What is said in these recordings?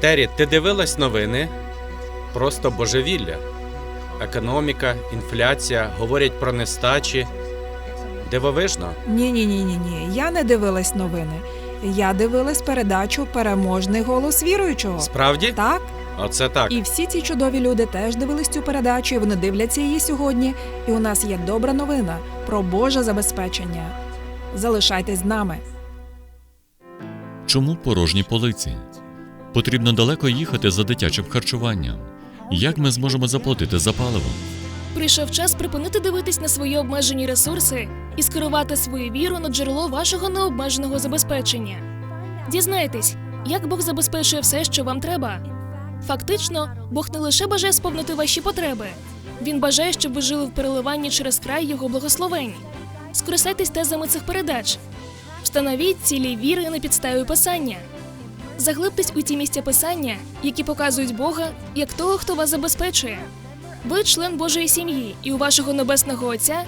Террі, ти дивилась новини? Просто божевілля. Економіка, інфляція, говорять про нестачі. Дивовижно. Ні, ні, ні, ні, ні. Я не дивилась новини. Я дивилась передачу Переможний голос віруючого. Справді? Так, Оце так. і всі ці чудові люди теж дивились цю передачу, і вони дивляться її сьогодні. І у нас є добра новина про Боже забезпечення. Залишайтесь з нами. Чому порожні полиці? Потрібно далеко їхати за дитячим харчуванням. Як ми зможемо заплатити за паливо? Прийшов час припинити дивитись на свої обмежені ресурси і скерувати свою віру на джерело вашого необмеженого забезпечення. Дізнайтесь, як Бог забезпечує все, що вам треба. Фактично, Бог не лише бажає сповнити ваші потреби, він бажає, щоб ви жили в переливанні через край його благословень. Скористайтесь тезами цих передач, встановіть цілі віри на підставі писання. Заглибтесь у ті місця писання, які показують Бога як того, хто вас забезпечує. Ви член Божої сім'ї, і у вашого небесного Отця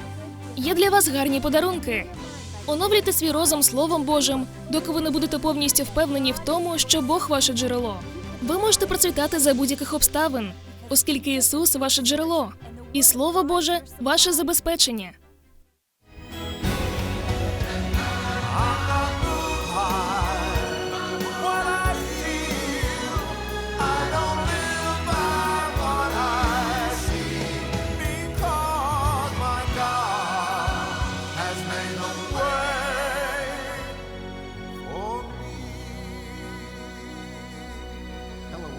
є для вас гарні подарунки. Оновлюйте свій розум Словом Божим, доки ви не будете повністю впевнені в тому, що Бог ваше джерело. Ви можете процвітати за будь-яких обставин, оскільки Ісус ваше джерело, і Слово Боже ваше забезпечення.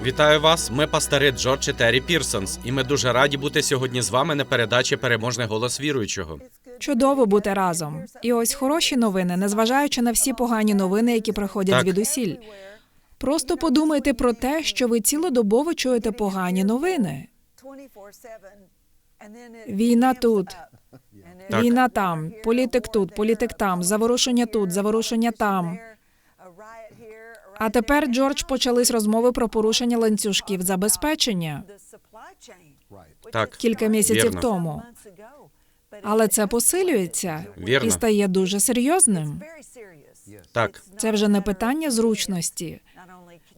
Вітаю вас. Ми пастори Джордж і Террі Пірсонс, і ми дуже раді бути сьогодні з вами на передачі Переможний голос віруючого. Чудово бути разом. І ось хороші новини, незважаючи на всі погані новини, які приходять Так. звідусіль. Просто подумайте про те, що ви цілодобово чуєте погані новини. Війна тут, Так. війна там, політик тут, політик там, заворушення тут, заворушення там. А тепер, Джордж, почались розмови про порушення ланцюжків забезпечення Так, кілька місяців вірно. тому. Але це посилюється Вірно. і стає дуже серйозним. Так, Це вже не питання зручності.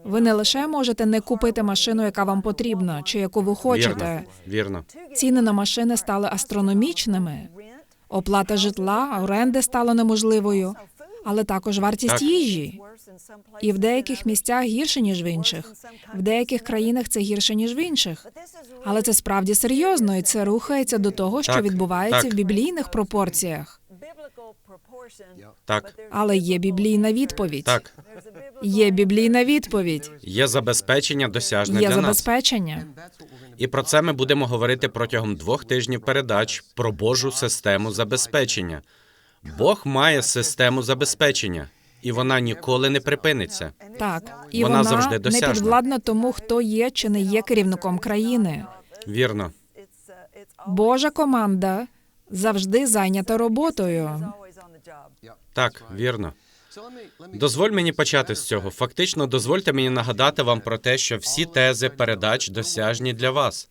Ви не лише можете не купити машину, яка вам потрібна, чи яку ви хочете. вірно, вірно. Ціни на машини стали астрономічними. Оплата житла, оренди стала неможливою, але також вартість Так. їжі. І в деяких місцях гірше, ніж в інших. В деяких країнах це гірше, ніж в інших. Але це справді серйозно, і це рухається до того, що Так, відбувається так. в біблійних пропорціях. Так, Але є біблійна відповідь. так. Є біблійна відповідь. Є забезпечення досяжне Є для нас. забезпечення. І про це ми будемо говорити протягом двох тижнів передач про Божу систему забезпечення. Бог має систему забезпечення, і вона ніколи не припиниться. Так, і Вона вона, завжди не підвладна тому, хто є чи не є керівником країни. Вірно, Божа команда завжди зайнята роботою. так, вірно. Дозволь мені почати з цього. Фактично, дозвольте мені нагадати вам про те, що всі тези передач досяжні для вас.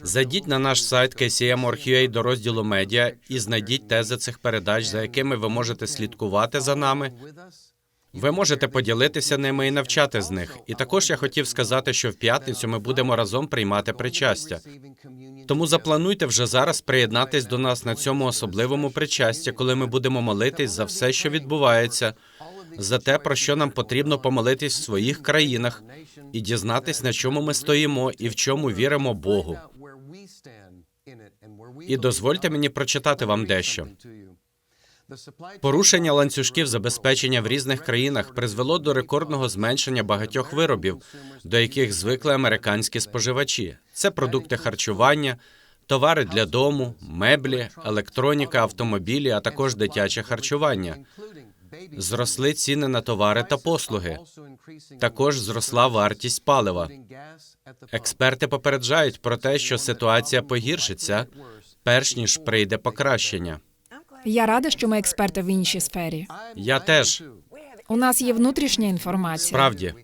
Зайдіть на наш сайт KCM.org.ua до розділу медіа і знайдіть тези цих передач, за якими ви можете слідкувати за нами. Ви можете поділитися ними і навчати з них. І також я хотів сказати, що в п'ятницю ми будемо разом приймати причастя. Тому заплануйте вже зараз приєднатись до нас на цьому особливому причасті, коли ми будемо молитись за все, що відбувається, за те, про що нам потрібно помолитись в своїх країнах, і дізнатись, на чому ми стоїмо і в чому віримо Богу. І дозвольте мені прочитати вам дещо. Порушення ланцюжків забезпечення в різних країнах призвело до рекордного зменшення багатьох виробів, до яких звикли американські споживачі. Це продукти харчування, товари для дому, меблі, електроніка, автомобілі, а також дитяче харчування. Зросли ціни на товари та послуги. Також зросла вартість палива. Експерти попереджають про те, що ситуація погіршиться, перш ніж прийде покращення. Я рада, що ми експерти в іншій сфері. Я теж У нас є внутрішня інформація. Справді,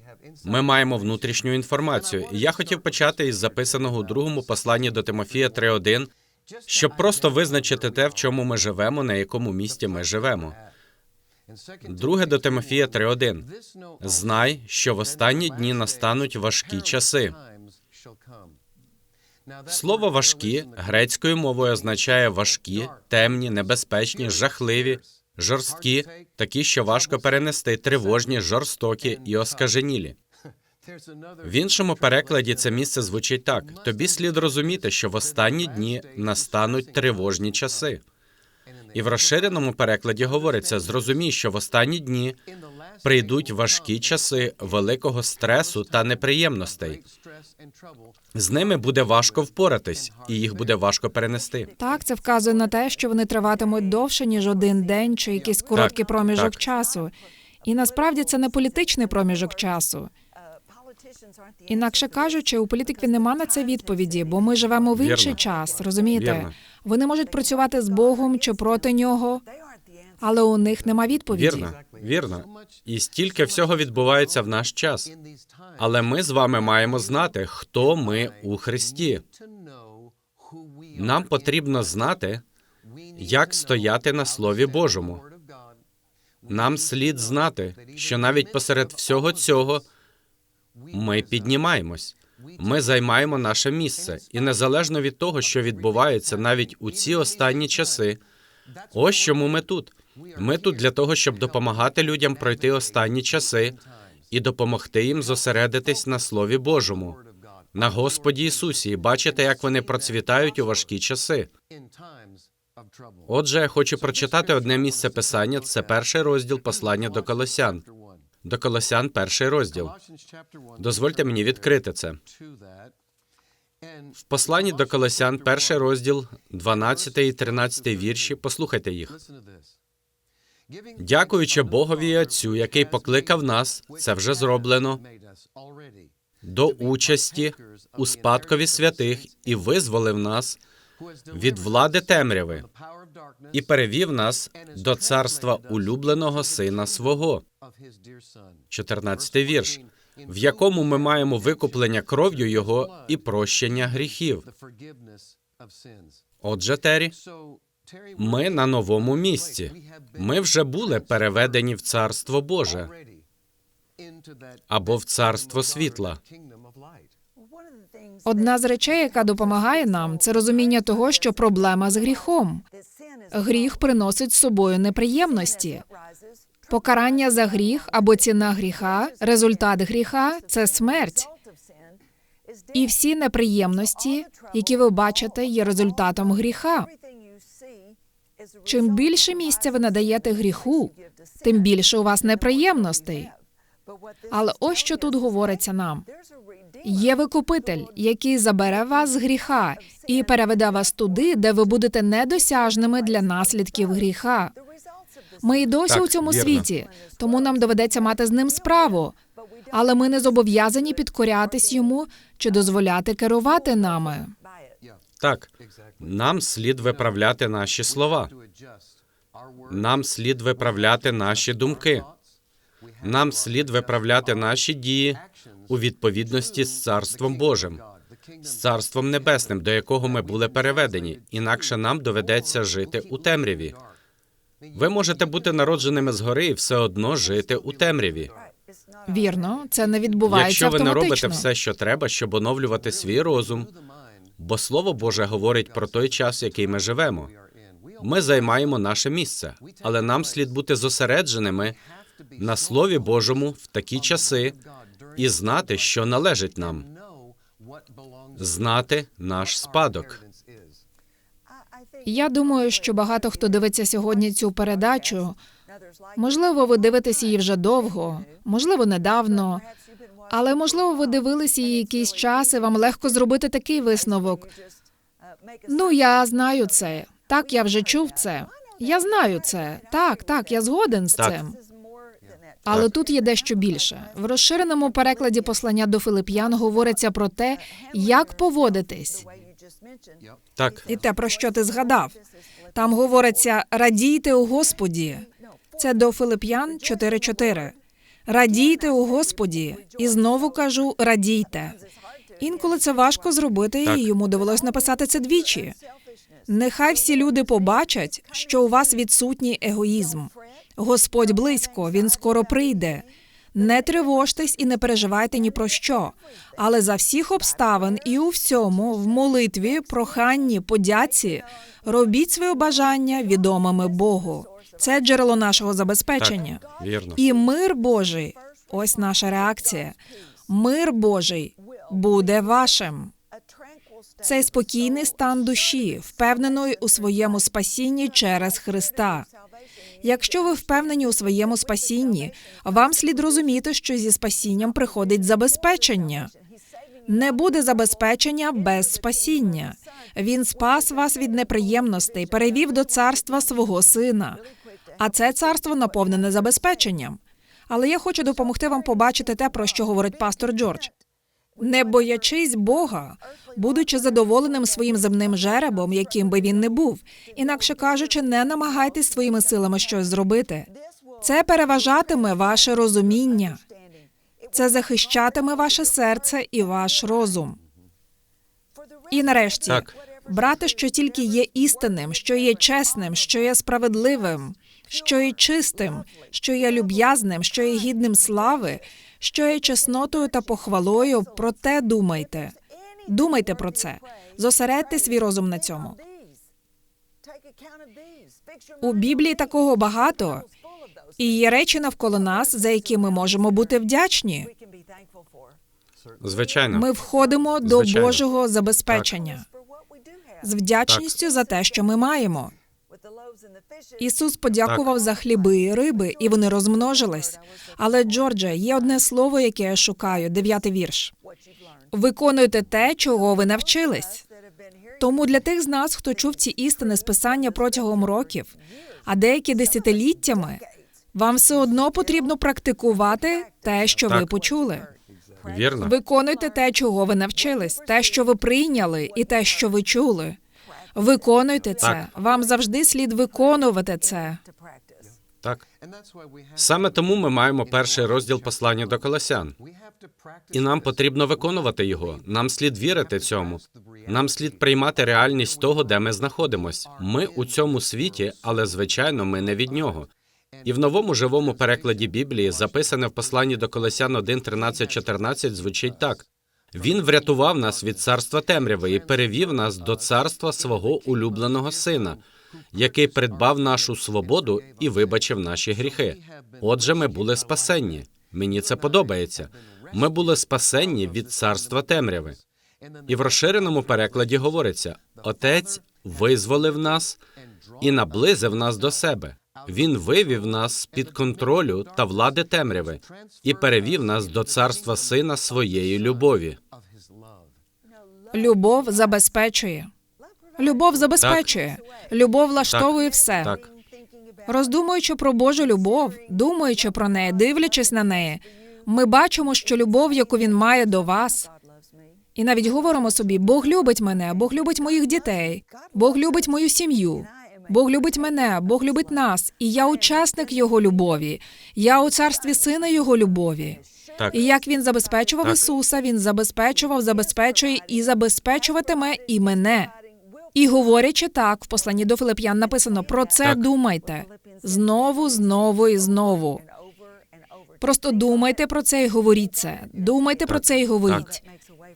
ми маємо внутрішню інформацію. І я хотів почати із записаного у другому посланні до Тимофія 3.1, щоб просто визначити те, в чому ми живемо, на якому місці ми живемо. Друге до Тимофія 3.1. Знай, що в останні дні настануть важкі часи. Слово важкі грецькою мовою означає важкі, темні, небезпечні, жахливі, жорсткі, такі, що важко перенести, тривожні, жорстокі і оскаженілі. В іншому перекладі це місце звучить так: тобі слід розуміти, що в останні дні настануть тривожні часи. І в розширеному перекладі говориться: зрозумій, що в останні дні прийдуть важкі часи великого стресу та неприємностей. З ними буде важко впоратись, і їх буде важко перенести. Так, це вказує на те, що вони триватимуть довше ніж один день чи якийсь короткий Так, проміжок так. часу. І насправді це не політичний проміжок часу. Інакше кажучи, у політиків нема на це відповіді, бо ми живемо в інший Вірно. час. Розумієте? Вірно. Вони можуть працювати з Богом чи проти нього, але у них нема відповіді. Вірно, вірно. І стільки всього відбувається в наш час. Але ми з вами маємо знати, хто ми у Христі. Нам потрібно знати, як стояти на Слові Божому. Нам слід знати, що навіть посеред всього цього ми піднімаємось. Ми займаємо наше місце, і незалежно від того, що відбувається навіть у ці останні часи, ось чому ми тут. Ми тут для того, щоб допомагати людям пройти останні часи і допомогти їм зосередитись на Слові Божому, на Господі Ісусі, і бачити, як вони процвітають у важкі часи. Отже, я хочу прочитати одне місце писання. Це перший розділ послання до Колосян. До Колосян, перший розділ. Дозвольте мені відкрити це. В посланні до Колосян, перший розділ, 12 і 13 вірші. Послухайте їх. Дякуючи Богові і Отцю, який покликав нас, це вже зроблено, до участі у спадкові святих і визволив нас від влади темряви і перевів нас до царства улюбленого сина свого. 14 вірш, в якому ми маємо викуплення кров'ю його і прощення гріхів. Отже, Тері, ми на новому місці. Ми вже були переведені в царство Боже або в царство світла. Одна з речей, яка допомагає нам, це розуміння того, що проблема з гріхом. Гріх приносить з собою неприємності. Покарання за гріх або ціна гріха, результат гріха це смерть. І всі неприємності, які ви бачите, є результатом гріха. Чим більше місця ви надаєте гріху, тим більше у вас неприємностей. Але ось що тут говориться нам: є викупитель, який забере вас з гріха і переведе вас туди, де ви будете недосяжними для наслідків гріха. Ми і досі Так, у цьому вірно. світі, тому нам доведеться мати з ним справу. Але ми не зобов'язані підкорятись йому чи дозволяти керувати нами. Так, нам слід виправляти наші слова. Нам слід виправляти наші думки. Нам слід виправляти наші дії у відповідності з Царством Божим, з Царством Небесним, до якого ми були переведені. Інакше нам доведеться жити у темряві. Ви можете бути народженими згори і все одно жити у темряві. Вірно, це не відбувається Якщо ви не робите все, що треба, щоб оновлювати свій розум, бо Слово Боже говорить про той час, який ми живемо. Ми займаємо наше місце, але нам слід бути зосередженими на Слові Божому в такі часи і знати, що належить нам, знати наш спадок. Я думаю, що багато хто дивиться сьогодні цю передачу. Можливо, ви дивитесь її вже довго, можливо, недавно. Але можливо, ви дивилися її якийсь час, і вам легко зробити такий висновок. Ну, я знаю це. Так, я вже чув це. Я знаю це. Так, так, я згоден з Так. цим. Але тут є дещо більше. В розширеному перекладі послання до Филип'ян говориться про те, як поводитись. Так, І те, про що ти згадав. Там говориться радійте у Господі. Це до Филип'ян 4.4. Радійте у Господі. І знову кажу, радійте. Інколи це важко зробити, Так. і йому довелось написати це двічі. Нехай всі люди побачать, що у вас відсутній егоїзм. Господь близько, він скоро прийде. Не тривожтесь і не переживайте ні про що, але за всіх обставин і у всьому, в молитві, проханні, подяці, робіть своє бажання відомими Богу. Це джерело нашого забезпечення. Вірно. І мир Божий, ось наша реакція. Мир Божий буде вашим. Цей спокійний стан душі, впевненої у своєму спасінні через Христа. Якщо ви впевнені у своєму спасінні, вам слід розуміти, що зі спасінням приходить забезпечення. Не буде забезпечення без спасіння. Він спас вас від неприємностей, перевів до царства свого сина. А це царство наповнене забезпеченням. Але я хочу допомогти вам побачити те, про що говорить пастор Джордж. Не боячись Бога, будучи задоволеним своїм земним жеребом, яким би він не був, інакше кажучи, не намагайтесь своїми силами щось зробити. Це переважатиме ваше розуміння, це захищатиме ваше серце і ваш розум. І нарешті, Так. брати, що тільки є істинним, що є чесним, що є справедливим, що є чистим, що є люб'язним, що є гідним слави, що є чеснотою та похвалою, про те думайте. Думайте про це. Зосередьте свій розум на цьому. У Біблії такого багато, і є речі навколо нас, за які ми можемо бути вдячні. Звичайно. Ми входимо до Звичайно. Божого забезпечення з вдячністю за те, що ми маємо. Ісус подякував за хліби і риби, і вони розмножились. Але, Джордже, є одне слово, яке я шукаю, дев'ятий вірш. Виконуйте те, чого ви навчились. Тому для тих з нас, хто чув ці істини з писання протягом років, а деякі десятиліттями, вам все одно потрібно практикувати те, що ви почули. Вірно. Виконуйте те, чого ви навчились, те, що ви прийняли, і те, що ви чули. Виконуйте це. Так. Вам завжди слід виконувати це. Так. Саме тому ми маємо перший розділ послання до Колосян. І нам потрібно виконувати його. Нам слід вірити цьому. Нам слід приймати реальність того, де ми знаходимось. Ми у цьому світі, але звичайно, ми не від нього. І в новому живому перекладі Біблії, записане в посланні до Колосян 1, 13, 14, звучить так: Він врятував нас від царства темряви і перевів нас до царства свого улюбленого сина, який придбав нашу свободу і вибачив наші гріхи. Отже, ми були спасенні. Мені це подобається. Ми були спасенні від царства темряви. І в розширеному перекладі говориться: Отець визволив нас і наблизив нас до себе. Він вивів нас з під контролю та влади темряви і перевів нас до царства сина своєї любові. Любов забезпечує. Любов забезпечує. Любов влаштовує все. Так, Роздумуючи про Божу любов, думаючи про неї, дивлячись на неї, ми бачимо, що любов, яку він має до вас, і навіть говоримо собі: Бог любить мене, Бог любить моїх дітей, Бог любить мою сім'ю. Бог любить мене, Бог любить нас, і я учасник Його любові. Я у царстві сина Його любові. Так, І як він забезпечував Так. Ісуса, він забезпечував, забезпечує і забезпечуватиме і мене. І говорячи так, в посланні до Филип'ян написано: про це Так. думайте знову, знову і знову. Просто думайте про це і говоріть це. Думайте про це і говоріть.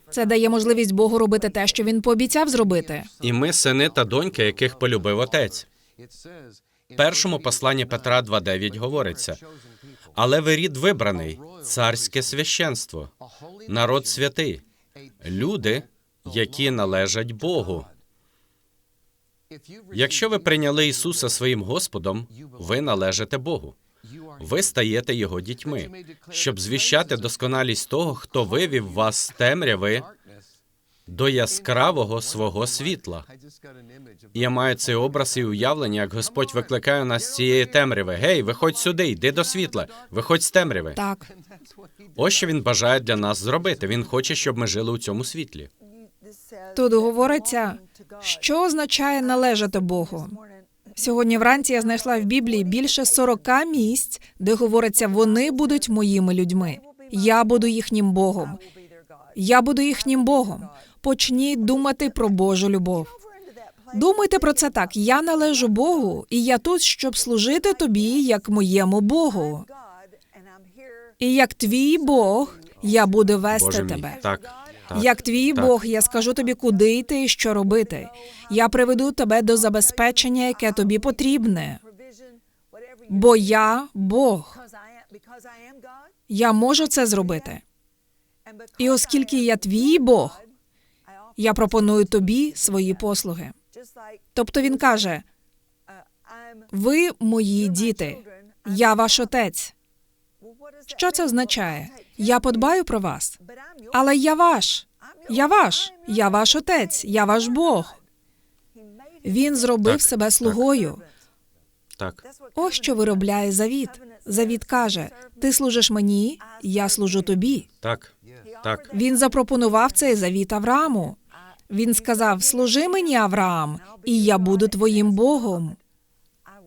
Це дає можливість Богу робити те, що він пообіцяв зробити. і ми сини та доньки, яких полюбив отець. В першому посланні Петра 2.9 говориться: але ви рід вибраний, царське священство, народ святий, люди, які належать Богу. Якщо ви прийняли Ісуса своїм Господом, ви належите Богу. Ви стаєте Його дітьми, щоб звіщати досконалість того, хто вивів вас з темряви до яскравого свого світла. Я маю цей образ і уявлення, як Господь викликає нас з цієї темряви. Гей, виходь сюди, йди до світла, виходь з темряви. Так, Ось що він бажає для нас зробити. Він хоче, щоб ми жили у цьому світлі. тут говориться, що означає належати Богу. Сьогодні вранці я знайшла в Біблії більше 40 місць, де говориться, вони будуть моїми людьми. Я буду їхнім Богом. Я буду їхнім Богом. Почніть думати про Божу любов. Думайте про це так: я належу Богу, і я тут, щоб служити тобі як моєму Богу. І як твій Бог, я буду вести Боже мій. тебе. Так. так. Як твій так. Бог, я скажу тобі, куди йти і що робити. Я приведу тебе до забезпечення, яке тобі потрібне. Бо я Бог. Я можу це зробити. І оскільки я твій Бог, я пропоную тобі свої послуги. Тобто він каже: ви мої діти, я ваш отець. Що це означає? Я подбаю про вас, але я ваш. Я ваш, я ваш отець, я ваш Бог. Він зробив Так, себе слугою. Так. Ось що виробляє завіт. Завіт каже: ти служиш мені, я служу тобі. Так. Так. Він запропонував цей завіт Аврааму. Він сказав: Служи мені, Авраам, і я буду твоїм Богом.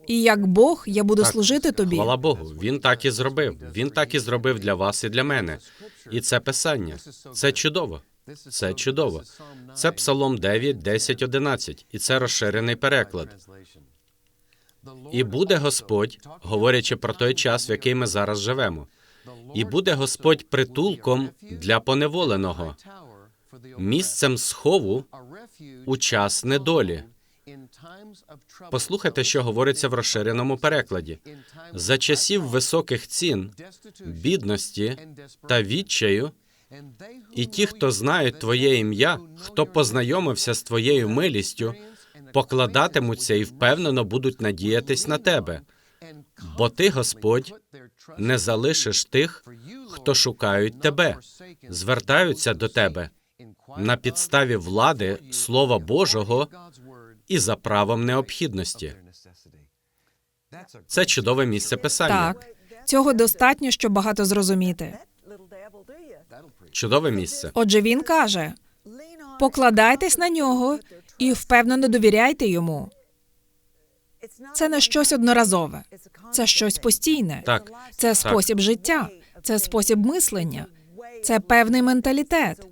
І як Бог я буду Так. служити тобі. Хвала Богу, він так і зробив. Він так і зробив для вас і для мене. І це писання. Це чудово. Це чудово. Це Псалом 9, 10, 11. І це розширений переклад. І буде Господь, говорячи про той час, в який ми зараз живемо. І буде Господь притулком для поневоленого, місцем схову у час недолі. Послухайте, що говориться в розширеному перекладі. За часів високих цін, бідності та відчаю, і ті, хто знають Твоє ім'я, хто познайомився з Твоєю милістю, покладатимуться і впевнено будуть надіятись на Тебе. Бо Ти, Господь, не залишиш тих, хто шукають Тебе, звертаються до Тебе на підставі влади Слова Божого і за правом необхідності. Це чудове місце писання. Так, цього достатньо, щоб багато зрозуміти. Чудове місце. Отже, він каже: покладайтесь на нього і впевнено довіряйте йому. Це не щось одноразове, це щось постійне. Так. Це спосіб життя, це спосіб мислення, це певний менталітет,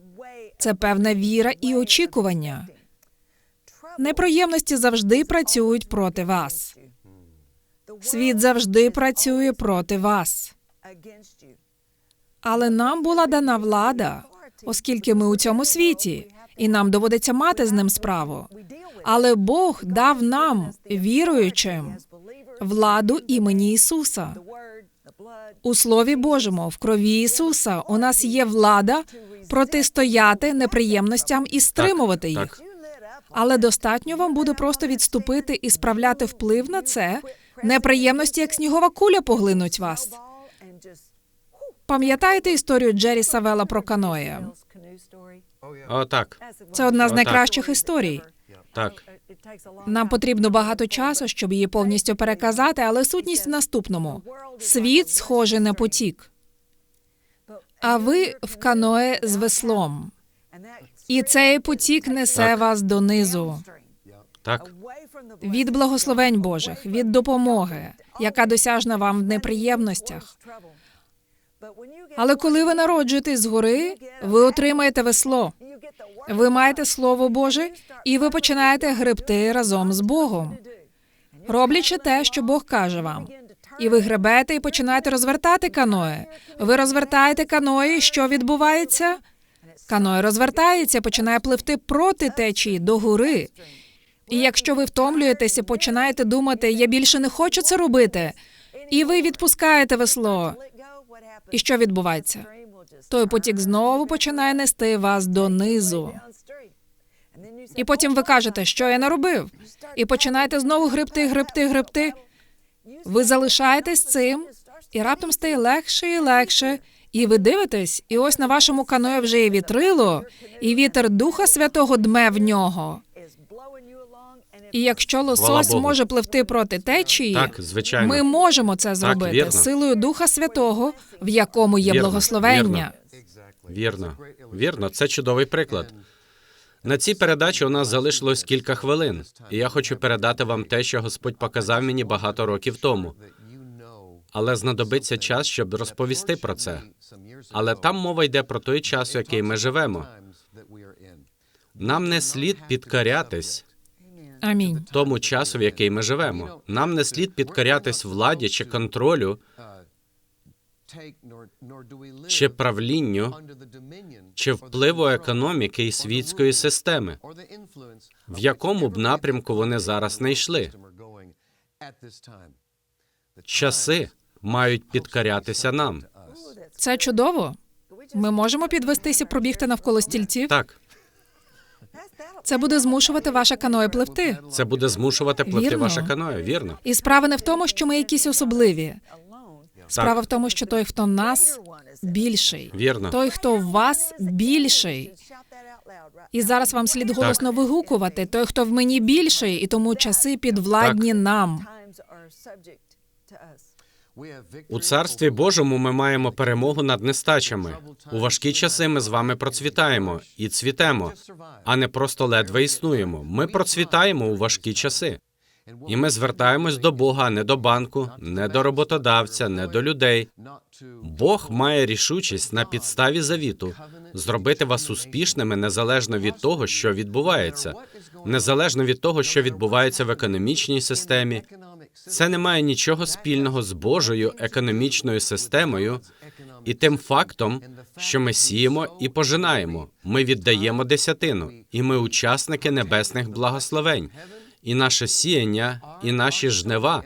це певна віра і очікування. Неприємності завжди працюють проти вас. Світ завжди працює проти вас. Але нам була дана влада, оскільки ми у цьому світі, і нам доводиться мати з ним справу. Але Бог дав нам, віруючим, владу імені Ісуса. У Слові Божому, в крові Ісуса, у нас є влада протистояти неприємностям і стримувати їх. Так. Але достатньо вам буде просто відступити і справляти вплив на це. Неприємності, як снігова куля, поглинуть вас. Пам'ятаєте історію Джері Савела про каноє? О, так. Це одна з найкращих історій. Так. Нам потрібно багато часу, щоб її повністю переказати, але сутність в наступному: світ схожий на потік, а ви в каное з веслом. І цей потік несе Так. вас донизу Так. від благословень Божих, від допомоги, яка досяжна вам в неприємностях. Але коли ви народжуєтесь згори, ви отримаєте весло. Ви маєте слово Боже, і ви починаєте гребти разом з Богом, роблячи те, що Бог каже вам. І ви гребете і починаєте розвертати каное. Ви розвертаєте каное, і що відбувається? Каное розвертається, починає пливти проти течії до гори. І якщо ви втомлюєтеся, починаєте думати, я більше не хочу це робити, і ви відпускаєте весло. І що відбувається? Той потік знову починає нести вас донизу. І потім ви кажете, що я наробив, і починаєте знову гребти, гребти, гребти. Ви залишаєтесь цим, і раптом стає легше і легше. І ви дивитесь, і ось на вашому каное вже є вітрило, і вітер Духа Святого дме в нього. І якщо лосось Богу. може пливти проти течії, Так, звичайно. ми можемо це зробити вірно. силою Духа Святого, в якому є Вірно, благословення. Вірно. Вірно. Це чудовий приклад. На цій передачі у нас залишилось кілька хвилин, і я хочу передати вам те, що Господь показав мені багато років тому. Але знадобиться час, щоб розповісти про це. Але там мова йде про той час, в який ми живемо. Нам не слід підкорятись Амінь. тому часу, в який ми живемо. Нам не слід підкорятись владі чи контролю, чи правлінню, чи впливу економіки і світської системи, в якому б напрямку вони зараз не йшли. Часи мають підкорятися нам. Це чудово. Ми можемо підвестися, пробігти навколо стільців. Так, Це буде змушувати ваше каное пливти. це буде змушувати пливти Вірно. ваше каное, вірно? І справа не в тому, що ми якісь особливі. Справа в тому, що той, хто нас більший, Вірно. той, хто в вас більший. І зараз вам слід голосно вигукувати той, хто в мені більший, і тому часи підвладні нам. У царстві Божому ми маємо перемогу над нестачами. У важкі часи ми з вами процвітаємо і цвітемо, а не просто ледве існуємо. Ми процвітаємо у важкі часи. І ми звертаємось до Бога, не до банку, не до роботодавця, не до людей. Бог має рішучість на підставі завіту зробити вас успішними незалежно від того, що відбувається, незалежно від того, що відбувається в економічній системі. Це не має нічого спільного з Божою економічною системою і тим фактом, що ми сіємо і пожинаємо. Ми віддаємо десятину, і ми учасники небесних благословень. І наше сіяння, і наші жнива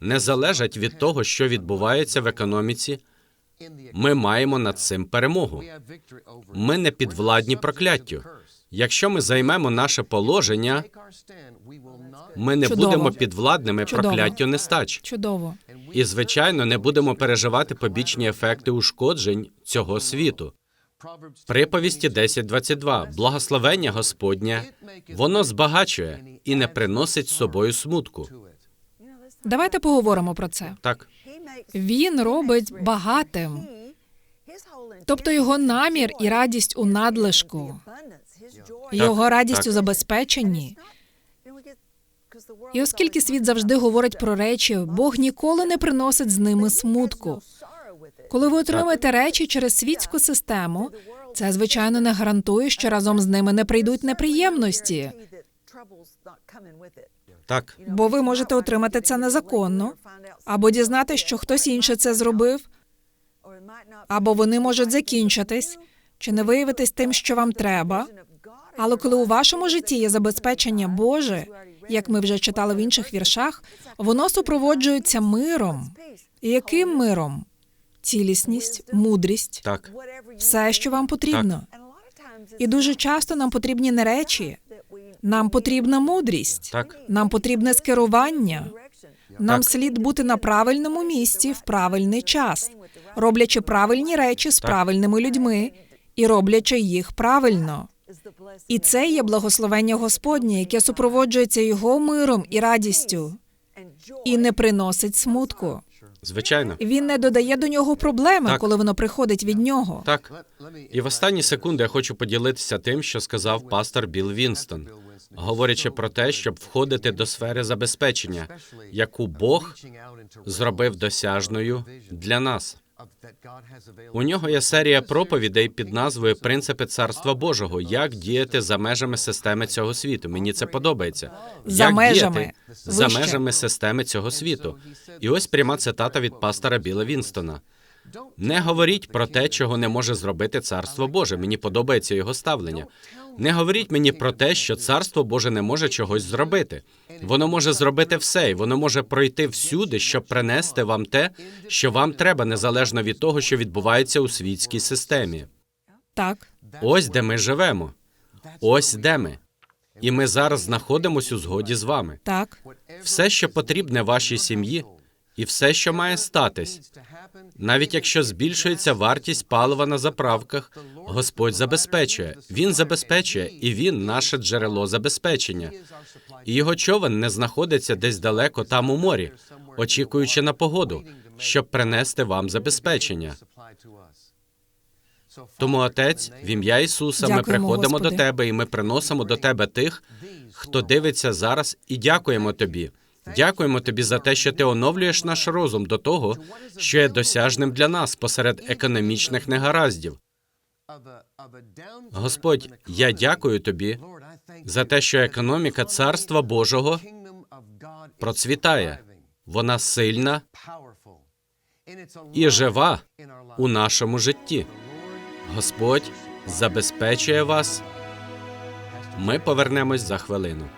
не залежать від того, що відбувається в економіці. Ми маємо над цим перемогу. Ми не підвладні прокляттю. Якщо ми займемо наше положення, ми не Чудово. будемо підвладними Чудово. прокляттю нестач. Чудово. І, звичайно, не будемо переживати побічні ефекти ушкоджень цього світу. Приповісті 10.22. Благословення Господнє, воно збагачує і не приносить з собою смутку. Давайте поговоримо про це. Так, Він робить багатим, тобто його намір і радість у надлишку, його радість у забезпеченні. І оскільки світ завжди говорить про речі, Бог ніколи не приносить з ними смутку. Коли ви отримаєте речі через світську систему, це звичайно не гарантує, що разом з ними не прийдуть неприємності, так, бо ви можете отримати це незаконно, або дізнатися, що хтось інший це зробив, або вони можуть закінчитись, чи не виявитись тим, що вам треба. Але коли у вашому житті є забезпечення Боже, як ми вже читали в інших віршах, воно супроводжується миром. І яким миром? Цілісність, мудрість, так, все, що вам потрібно. І дуже часто нам потрібні не речі, нам потрібна мудрість, так, нам потрібне скерування. Нам Так. слід бути на правильному місці в правильний час, роблячи правильні речі з Так. правильними людьми і роблячи їх правильно. І це є благословення Господнє, яке супроводжується його миром і радістю, і не приносить смутку. звичайно. Він не додає до нього проблеми, Так. коли воно приходить від нього. Так. І в останні секунди я хочу поділитися тим, що сказав пастор Білл Вінстон, говорячи про те, щоб входити до сфери забезпечення, яку Бог зробив досяжною для нас. У нього є серія проповідей під назвою Принципи царства Божого. Як діяти за межами системи цього світу. Мені це подобається. За Як межами. діяти за межами системи цього світу. І ось пряма цитата від пастора Біла Вінстона. Не говоріть про те, чого не може зробити царство Боже. Мені подобається його ставлення. Не говоріть мені про те, що царство Боже не може чогось зробити. Воно може зробити все, і воно може пройти всюди, щоб принести вам те, що вам треба, незалежно від того, що відбувається у світській системі. Так, Ось де ми живемо. Ось де ми. І ми зараз знаходимося у згоді з вами. так, Все, що потрібне вашій сім'ї, і все, що має статись, навіть якщо збільшується вартість палива на заправках, Господь забезпечує. Він забезпечує, і він наше джерело забезпечення. І його човен не знаходиться десь далеко там у морі, очікуючи на погоду, щоб принести вам забезпечення. Тому, Отець, в ім'я Ісуса, ми Дякуємо, приходимо Господи. до Тебе і ми приносимо до Тебе тих, хто дивиться зараз, і дякуємо Тобі. Дякуємо Тобі за те, що ти оновлюєш наш розум до того, що є досяжним для нас посеред економічних негараздів. Господь, я дякую тобі за те, що економіка Царства Божого процвітає. Вона сильна і жива у нашому житті. Господь забезпечує вас. Ми повернемось за хвилину.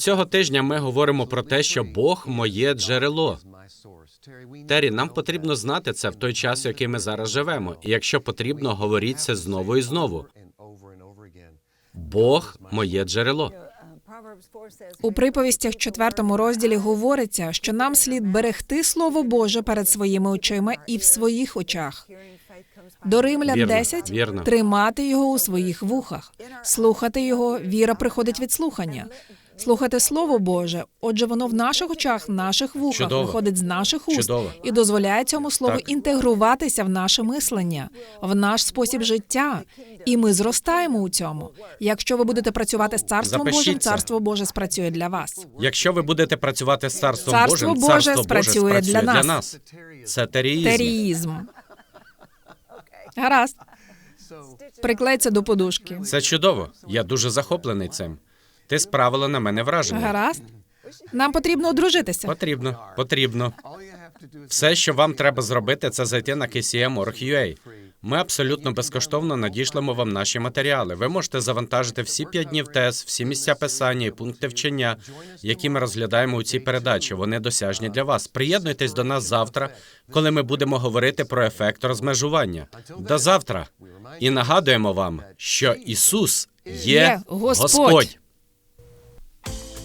Цього тижня ми говоримо про те, що Бог моє джерело. Террі, нам потрібно знати це в той час, в який ми зараз живемо. І якщо потрібно, говоріть це знову і знову. Бог моє джерело. У приповістях четвертому розділі говориться, що нам слід берегти слово Боже перед своїми очима і в своїх очах. До Римлян Вірно, 10 вірно. тримати його у своїх вухах, слухати його. Віра приходить від слухання. Слухати слово Боже. Отже, воно в наших очах, наших вухах Чудово. виходить з наших уст Чудово. і дозволяє цьому слову Так. інтегруватися в наше мислення, в наш спосіб життя. І ми зростаємо у цьому. Якщо ви будете працювати з царством Запишіть Божим, царство Боже спрацює для вас. Якщо ви будете працювати з царством Царство Божим, Боже царство спрацює Боже для нас. для нас. Це теріїзм. Теріїзм. Гаразд. Приклейся до подушки. Це чудово. Я дуже захоплений цим. Ти справила на мене враження. Гаразд. Нам потрібно одружитися. Потрібно, потрібно. Все, що вам треба зробити, це зайти на KCM.org.ua. Ми абсолютно безкоштовно надішлемо вам наші матеріали. Ви можете завантажити всі п'ять днів ТЕС, всі місця писання і пункти вчення, які ми розглядаємо у цій передачі. Вони досяжні для вас. Приєднуйтесь до нас завтра, коли ми будемо говорити про ефект розмежування. До завтра. І нагадуємо вам, що Ісус Є Господь.